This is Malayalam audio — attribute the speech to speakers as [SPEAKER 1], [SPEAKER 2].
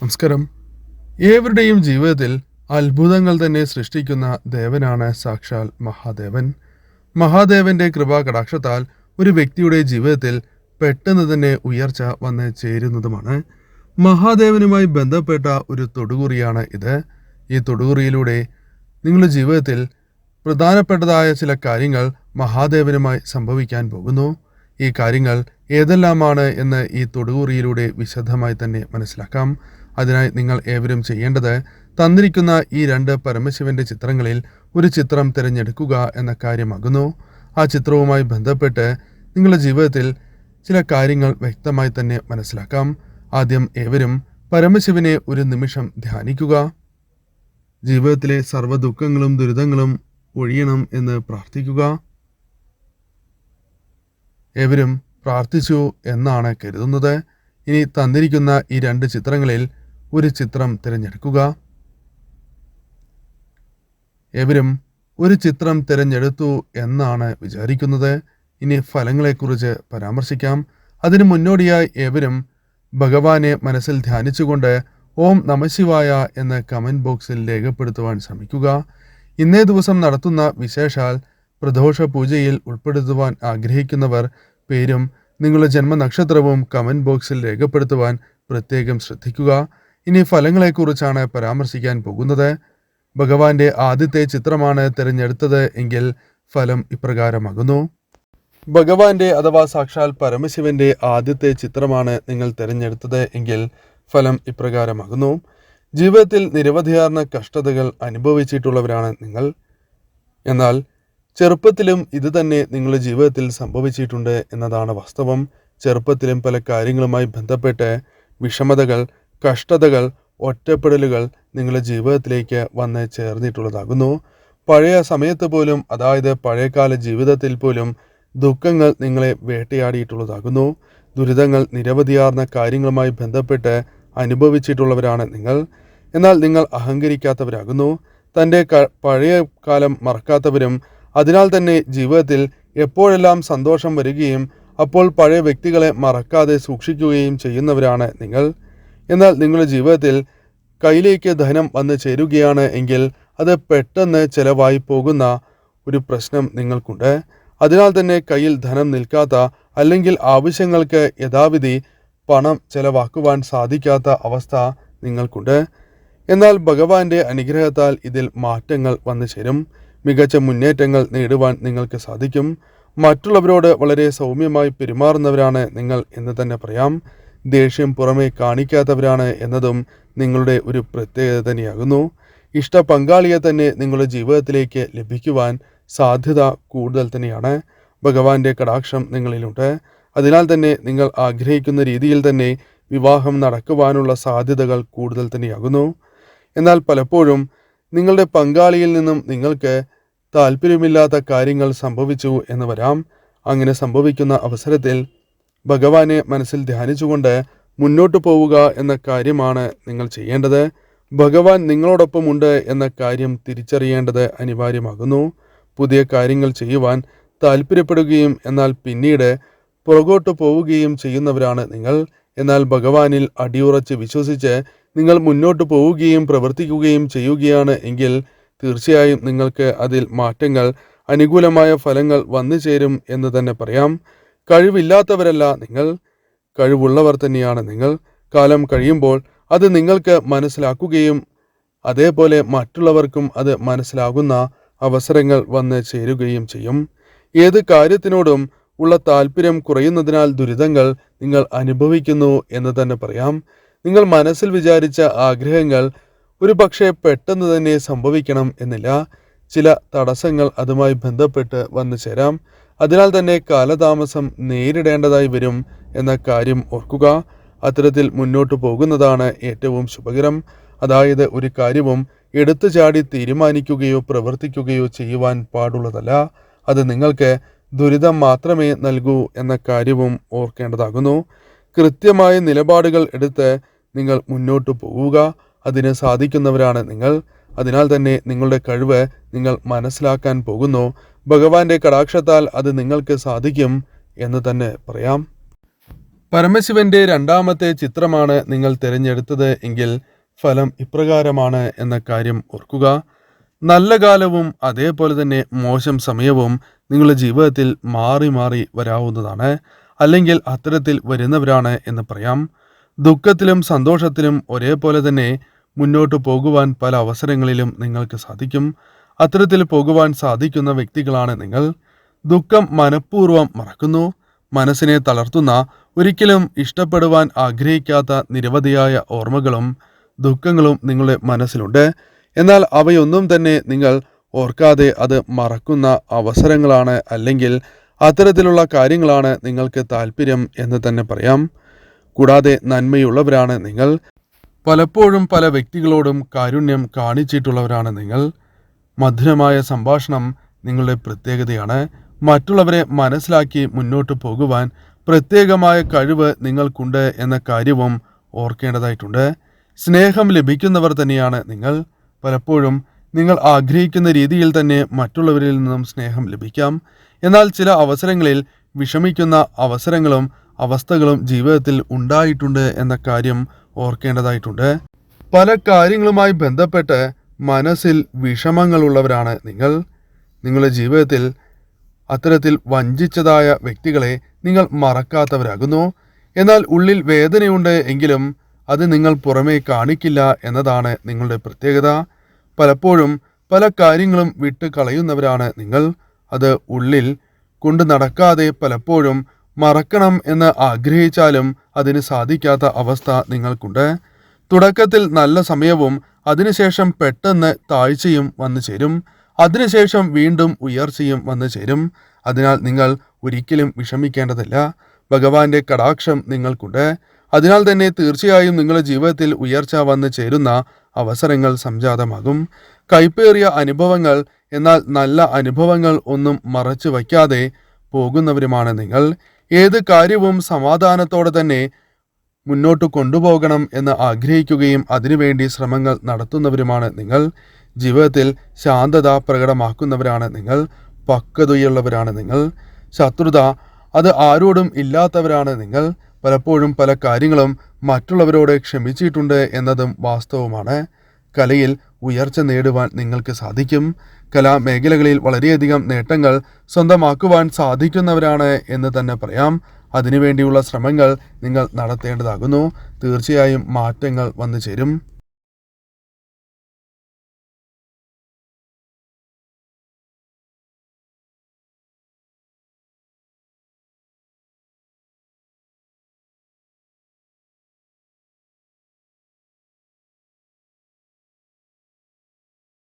[SPEAKER 1] നമസ്കാരം. ഏവരുടെയും ജീവിതത്തിൽ അത്ഭുതങ്ങൾ തന്നെ സൃഷ്ടിക്കുന്ന ദേവനാണ് സാക്ഷാൽ മഹാദേവൻ. മഹാദേവന്റെ കൃപാകടാക്ഷത്താൽ ഒരു വ്യക്തിയുടെ ജീവിതത്തിൽ പെട്ടെന്ന് തന്നെ ഉയർച്ച വന്ന് ചേരുന്നതുമാണ്. മഹാദേവനുമായി ബന്ധപ്പെട്ട ഒരു തൊടുകുറിയാണ് ഇത്. ഈ തൊടുകുറിയിലൂടെ നിങ്ങളുടെ ജീവിതത്തിൽ പ്രധാനപ്പെട്ടതായ ചില കാര്യങ്ങൾ മഹാദേവനുമായി സംഭവിക്കാൻ പോകുന്നു. ഈ കാര്യങ്ങൾ ഏതെല്ലാമാണ് എന്ന് ഈ തൊടുകുറിയിലൂടെ വിശദമായി തന്നെ മനസ്സിലാക്കാം. അതിനായി നിങ്ങൾ ഏവരും ചെയ്യേണ്ടത് തന്നിരിക്കുന്ന ഈ രണ്ട് പരമശിവന്റെ ചിത്രങ്ങളിൽ ഒരു ചിത്രം തിരഞ്ഞെടുക്കുക എന്ന കാര്യമാകുന്നു. ആ ചിത്രവുമായി ബന്ധപ്പെട്ട് നിങ്ങളുടെ ജീവിതത്തിൽ ചില കാര്യങ്ങൾ വ്യക്തമായി തന്നെ മനസ്സിലാക്കാം. ആദ്യം ഏവരും പരമശിവനെ ഒരു നിമിഷം ധ്യാനിക്കുക. ജീവിതത്തിലെ സർവ ദുഃഖങ്ങളും ദുരിതങ്ങളും ഒഴിയണം എന്ന് പ്രാർത്ഥിക്കുക. ഏവരും പ്രാർത്ഥിച്ചു എന്നാണ് കരുതുന്നത്. ഇനി തന്നിരിക്കുന്ന ഈ രണ്ട് ചിത്രങ്ങളിൽ ഒരു ചിത്രം തിരഞ്ഞെടുക്കുക. എവരും ഒരു ചിത്രം തിരഞ്ഞെടുത്തു എന്നാണ് വിചാരിക്കുന്നത്. ഇനി ഫലങ്ങളെക്കുറിച്ച് പരാമർശിക്കാം. അതിനു മുന്നോടിയായി ഏവരും ഭഗവാനെ മനസ്സിൽ ധ്യാനിച്ചുകൊണ്ട് ഓം നമശിവായ എന്ന് കമന്റ് ബോക്സിൽ രേഖപ്പെടുത്തുവാൻ ശ്രമിക്കുക. ഇന്നേ ദിവസം നടത്തുന്ന വിശേഷാൽ പ്രദോഷ പൂജയിൽ ഉൾപ്പെടുത്തുവാൻ ആഗ്രഹിക്കുന്നവർ പേരും നിങ്ങളുടെ ജന്മനക്ഷത്രവും കമന്റ് ബോക്സിൽ രേഖപ്പെടുത്തുവാൻ പ്രത്യേകം ശ്രദ്ധിക്കുക. ഇനി ഫലങ്ങളെക്കുറിച്ചാണ് പരാമർശിക്കാൻ പോകുന്നത്. ഭഗവാന്റെ ആദ്യത്തെ ചിത്രമാണ് തിരഞ്ഞെടുത്തത് എങ്കിൽ ഫലം ഇപ്രകാരമാകുന്നു. ഭഗവാന്റെ അഥവാ സാക്ഷാൽ പരമശിവന്റെ ആദ്യത്തെ ചിത്രമാണ് നിങ്ങൾ തിരഞ്ഞെടുത്തത് എങ്കിൽ ഫലം ഇപ്രകാരമാകുന്നു. ജീവിതത്തിൽ നിരവധിയാർന്ന കഷ്ടതകൾ അനുഭവിച്ചിട്ടുള്ളവരാണ് നിങ്ങൾ. എന്നാൽ ചെറുപ്പത്തിലും ഇത് തന്നെ നിങ്ങളുടെ ജീവിതത്തിൽ സംഭവിച്ചിട്ടുണ്ട് എന്നതാണ് വാസ്തവം. ചെറുപ്പത്തിലും പല കാര്യങ്ങളുമായി ബന്ധപ്പെട്ട് വിഷമതകൾ കഷ്ടതകൾ ഒറ്റപ്പെടലുകൾ നിങ്ങളുടെ ജീവിതത്തിലേക്ക് വന്ന് ചേർന്നിട്ടുള്ളതാകുന്നു. പഴയ സമയത്ത് പോലും അതായത് പഴയകാല ജീവിതത്തിൽ പോലും ദുഃഖങ്ങൾ നിങ്ങളെ വേട്ടയാടിയിട്ടുള്ളതാകുന്നു. ദുരിതങ്ങൾ നിരവധിയാർന്ന കാര്യങ്ങളുമായി ബന്ധപ്പെട്ട് അനുഭവിച്ചിട്ടുള്ളവരാണ് നിങ്ങൾ. എന്നാൽ നിങ്ങൾ അഹങ്കരിക്കാത്തവരാകുന്നു. തന്റെ പഴയ കാലം മറക്കാത്തവരും അതിനാൽ തന്നെ ജീവിതത്തിൽ എപ്പോഴെല്ലാം സന്തോഷം വരികയും അപ്പോൾ പഴയ വ്യക്തികളെ മറക്കാതെ സൂക്ഷിക്കുകയും ചെയ്യുന്നവരാണ് നിങ്ങൾ. എന്നാൽ നിങ്ങളുടെ ജീവിതത്തിൽ കയ്യിലേക്ക് ധനം വന്ന് ചേരുകയാണ് എങ്കിൽ അത് പെട്ടെന്ന് ചിലവായി പോകുന്ന ഒരു പ്രശ്നം നിങ്ങൾക്കുണ്ട്. അതിനാൽ തന്നെ കയ്യിൽ ധനം നിൽക്കാത്ത അല്ലെങ്കിൽ ആവശ്യങ്ങൾക്ക് യഥാവിധി പണം ചെലവാക്കുവാൻ സാധിക്കാത്ത അവസ്ഥ നിങ്ങൾക്കുണ്ട്. എന്നാൽ ഭഗവാന്റെ അനുഗ്രഹത്താൽ ഇതിൽ മാറ്റങ്ങൾ വന്നു ചേരും. മികച്ച മുന്നേറ്റങ്ങൾ നേടുവാൻ നിങ്ങൾക്ക് സാധിക്കും. മറ്റുള്ളവരോട് വളരെ സൗമ്യമായി പെരുമാറുന്നവരാണ് നിങ്ങൾ എന്ന് തന്നെ പറയാം. ദേഷ്യം പുറമേ കാണിക്കാത്തവരാണ് എന്നതും നിങ്ങളുടെ ഒരു പ്രത്യേകത തന്നെയാകുന്നു. ഇഷ്ട പങ്കാളിയെ തന്നെ നിങ്ങളുടെ ജീവിതത്തിലേക്ക് ലഭിക്കുവാൻ സാധ്യത കൂടുതൽ തന്നെയാണ്. ഭഗവാന്റെ കടാക്ഷം നിങ്ങളിലുണ്ട്. അതിനാൽ തന്നെ നിങ്ങൾ ആഗ്രഹിക്കുന്ന രീതിയിൽ തന്നെ വിവാഹം നടക്കുവാനുള്ള സാധ്യതകൾ കൂടുതൽ തന്നെയാകുന്നു. എന്നാൽ പലപ്പോഴും നിങ്ങളുടെ പങ്കാളിയിൽ നിന്നും നിങ്ങൾക്ക് താല്പര്യമില്ലാത്ത കാര്യങ്ങൾ സംഭവിച്ചു എന്ന് വരാം. അങ്ങനെ സംഭവിക്കുന്ന അവസരത്തിൽ ഭഗവാനെ മനസ്സിൽ ധ്യാനിച്ചുകൊണ്ട് മുന്നോട്ട് പോവുക എന്ന കാര്യമാണ് നിങ്ങൾ ചെയ്യേണ്ടത്. ഭഗവാൻ നിങ്ങളോടൊപ്പമുണ്ട് എന്ന കാര്യം തിരിച്ചറിയേണ്ടത് അനിവാര്യമാകുന്നു. പുതിയ കാര്യങ്ങൾ ചെയ്യുവാൻ താല്പര്യപ്പെടുകയും എന്നാൽ പിന്നീട് പുറകോട്ട് പോവുകയും ചെയ്യുന്നവരാണ് നിങ്ങൾ. എന്നാൽ ഭഗവാനിൽ അടിയുറച്ച് വിശ്വസിച്ച് നിങ്ങൾ മുന്നോട്ട് പോവുകയും പ്രവർത്തിക്കുകയും ചെയ്യുകയാണ് എങ്കിൽ തീർച്ചയായും നിങ്ങൾക്ക് അതിൽ മാറ്റങ്ങൾ അനുകൂലമായ ഫലങ്ങൾ വന്നു ചേരും എന്ന് തന്നെ പറയാം. കഴിവില്ലാത്തവരല്ല നിങ്ങൾ. കഴിവുള്ളവർ തന്നെയാണ് നിങ്ങൾ. കാലം കഴിയുമ്പോൾ അത് നിങ്ങൾക്ക് മനസ്സിലാക്കുകയും അതേപോലെ മറ്റുള്ളവർക്കും അത് മനസ്സിലാകുന്ന അവസരങ്ങൾ വന്ന് ചേരുകയും ചെയ്യും. ഏത് കാര്യത്തിനോടും ഉള്ള താല്പര്യം കുറയുന്നതിനാൽ ദുരിതങ്ങൾ നിങ്ങൾ അനുഭവിക്കുന്നു എന്ന് തന്നെ പറയാം. നിങ്ങൾ മനസ്സിൽ വിചാരിച്ച ആഗ്രഹങ്ങൾ ഒരു പക്ഷേ പെട്ടെന്ന് തന്നെ സംഭവിക്കണം എന്നില്ല. ചില തടസ്സങ്ങൾ അതുമായി ബന്ധപ്പെട്ട് വന്നു ചേരാം. അതിനാൽ തന്നെ കാലതാമസം നേരിടേണ്ടതായി വരും എന്ന കാര്യം ഓർക്കുക. അത്തരത്തിൽ മുന്നോട്ട് പോകുന്നതാണ് ഏറ്റവും ശുഭകരം. അതായത് ഒരു കാര്യവും എടുത്തു ചാടി തീരുമാനിക്കുകയോ പ്രവർത്തിക്കുകയോ ചെയ്യുവാൻ പാടുള്ളതല്ല. അത് നിങ്ങൾക്ക് ദുരിതം മാത്രമേ നൽകൂ എന്ന കാര്യവും ഓർക്കേണ്ടതാകുന്നു. കൃത്യമായ നിലപാടുകൾ എടുത്ത് നിങ്ങൾ മുന്നോട്ട് പോവുക. അതിന് സാധിക്കുന്നവരാണ് നിങ്ങൾ. അതിനാൽ തന്നെ നിങ്ങളുടെ കഴിവ് നിങ്ങൾ മനസ്സിലാക്കാൻ പോകുന്നു. ഭഗവാന്റെ കടാക്ഷത്താൽ അത് നിങ്ങൾക്ക് സാധിക്കും എന്ന് തന്നെ പറയാം. പരമശിവന്റെ രണ്ടാമത്തെ ചിത്രമാണ് നിങ്ങൾ തിരഞ്ഞെടുത്തത് എങ്കിൽ ഫലം ഇപ്രകാരമാണ് എന്ന കാര്യം ഓർക്കുക. നല്ല കാലവും അതേപോലെ തന്നെ മോശം സമയവും നിങ്ങളുടെ ജീവിതത്തിൽ മാറി മാറി വരാവുന്നതാണ്. അല്ലെങ്കിൽ അത്തരത്തിൽ വരുന്നവരാണ് എന്ന് പറയാം. ദുഃഖത്തിലും സന്തോഷത്തിലും ഒരേപോലെ തന്നെ മുന്നോട്ട് പോകുവാൻ പല അവസരങ്ങളിലും നിങ്ങൾക്ക് സാധിക്കും. അത്തരത്തിൽ പോകുവാൻ സാധിക്കുന്ന വ്യക്തികളാണ് നിങ്ങൾ. ദുഃഖം മനഃപൂർവം മറക്കുന്നു. മനസ്സിനെ തളർത്തുന്ന ഒരിക്കലും ഇഷ്ടപ്പെടുവാൻ ആഗ്രഹിക്കാത്ത നിരവധിയായ ഓർമ്മകളും ദുഃഖങ്ങളും നിങ്ങളുടെ മനസ്സിലുണ്ട്. എന്നാൽ അവയൊന്നും തന്നെ നിങ്ങൾ ഓർക്കാതെ അത് മറക്കുന്ന അവസരങ്ങളാണ് അല്ലെങ്കിൽ അത്തരത്തിലുള്ള കാര്യങ്ങളാണ് നിങ്ങൾക്ക് താല്പര്യം എന്ന് തന്നെ പറയാം. കൂടാതെ നന്മയുള്ളവരാണ് നിങ്ങൾ. പലപ്പോഴും പല വ്യക്തികളോടും കാരുണ്യം കാണിച്ചിട്ടുള്ളവരാണ് നിങ്ങൾ. മധുരമായ സംഭാഷണം നിങ്ങളുടെ പ്രത്യേകതയാണ്. മറ്റുള്ളവരെ മനസ്സിലാക്കി മുന്നോട്ട് പോകുവാൻ പ്രത്യേകമായ കഴിവ് നിങ്ങൾക്കുണ്ട് എന്ന കാര്യവും ഓർക്കേണ്ടതായിട്ടുണ്ട്. സ്നേഹം ലഭിക്കുന്നവർ തന്നെയാണ് നിങ്ങൾ. പലപ്പോഴും നിങ്ങൾ ആഗ്രഹിക്കുന്ന രീതിയിൽ തന്നെ മറ്റുള്ളവരിൽ നിന്നും സ്നേഹം ലഭിക്കാം. എന്നാൽ ചില അവസരങ്ങളിൽ വിഷമിക്കുന്ന അവസരങ്ങളും അവസ്ഥകളും ജീവിതത്തിൽ ഉണ്ടായിട്ടുണ്ട് എന്ന കാര്യം ഓർക്കേണ്ടതായിട്ടുണ്ട്. പല കാര്യങ്ങളുമായി ബന്ധപ്പെട്ട് മനസ്സിൽ വിഷമങ്ങളുള്ളവരാണ് നിങ്ങൾ. നിങ്ങളുടെ ജീവിതത്തിൽ അത്തരത്തിൽ വഞ്ചിച്ചതായ വ്യക്തികളെ നിങ്ങൾ മറക്കാത്തവരാകുന്നു. എന്നാൽ ഉള്ളിൽ വേദനയുണ്ട് എങ്കിലും അത് നിങ്ങൾ പുറമേ കാണിക്കില്ല എന്നതാണ് നിങ്ങളുടെ പ്രത്യേകത. പലപ്പോഴും പല കാര്യങ്ങളും വിട്ട് കളയുന്നവരാണ് നിങ്ങൾ. അത് ഉള്ളിൽ കൊണ്ടു നടക്കാതെ പലപ്പോഴും മറക്കണം എന്ന് ആഗ്രഹിച്ചാലും അതിന് സാധിക്കാത്ത അവസ്ഥ നിങ്ങൾക്കുണ്ട്. തുടക്കത്തിൽ നല്ല സമയവും അതിനുശേഷം പെട്ടെന്ന് താഴ്ചയും വന്നു ചേരും. അതിനുശേഷം വീണ്ടും ഉയർച്ചയും വന്നു ചേരും. അതിനാൽ നിങ്ങൾ ഒരിക്കലും വിഷമിക്കേണ്ടതില്ല. ഭഗവാന്റെ കടാക്ഷം നിങ്ങൾക്കുണ്ട്. അതിനാൽ തന്നെ തീർച്ചയായും നിങ്ങളുടെ ജീവിതത്തിൽ ഉയർച്ച വന്നു ചേരുന്ന അവസരങ്ങൾ സംജാതമാകും. കൈപ്പേറിയ അനുഭവങ്ങൾ എന്നാൽ നല്ല അനുഭവങ്ങൾ ഒന്നും മറച്ചു വയ്ക്കാതെ പോകുന്നവരുമാണ് നിങ്ങൾ. ഏത് കാര്യവും സമാധാനത്തോടെ തന്നെ മുന്നോട്ട് കൊണ്ടുപോകണം എന്ന് ആഗ്രഹിക്കുകയും അതിനുവേണ്ടി ശ്രമങ്ങൾ നടത്തുന്നവരുമാണ് നിങ്ങൾ. ജീവിതത്തിൽ ശാന്തത പ്രകടമാക്കുന്നവരാണ് നിങ്ങൾ. പക്വതയുള്ളവരാണ് നിങ്ങൾ. ശത്രുത അത് ആരോടും ഇല്ലാത്തവരാണ് നിങ്ങൾ. പലപ്പോഴും പല കാര്യങ്ങളും മറ്റുള്ളവരോട് ക്ഷമിച്ചിട്ടുണ്ട് എന്നതും വാസ്തവമാണ്. കലയിൽ ഉയർച്ച നേടുവാൻ നിങ്ങൾക്ക് സാധിക്കും. കലാമേഖലകളിൽ വളരെയധികം നേട്ടങ്ങൾ സ്വന്തമാക്കുവാൻ സാധിക്കുന്നവരാണ് എന്ന് തന്നെ പറയാം. അതിനുവേണ്ടിയുള്ള ശ്രമങ്ങൾ നിങ്ങൾ നടത്തേണ്ടതാകുന്നു. തീർച്ചയായും മാറ്റങ്ങൾ വന്നു ചേരും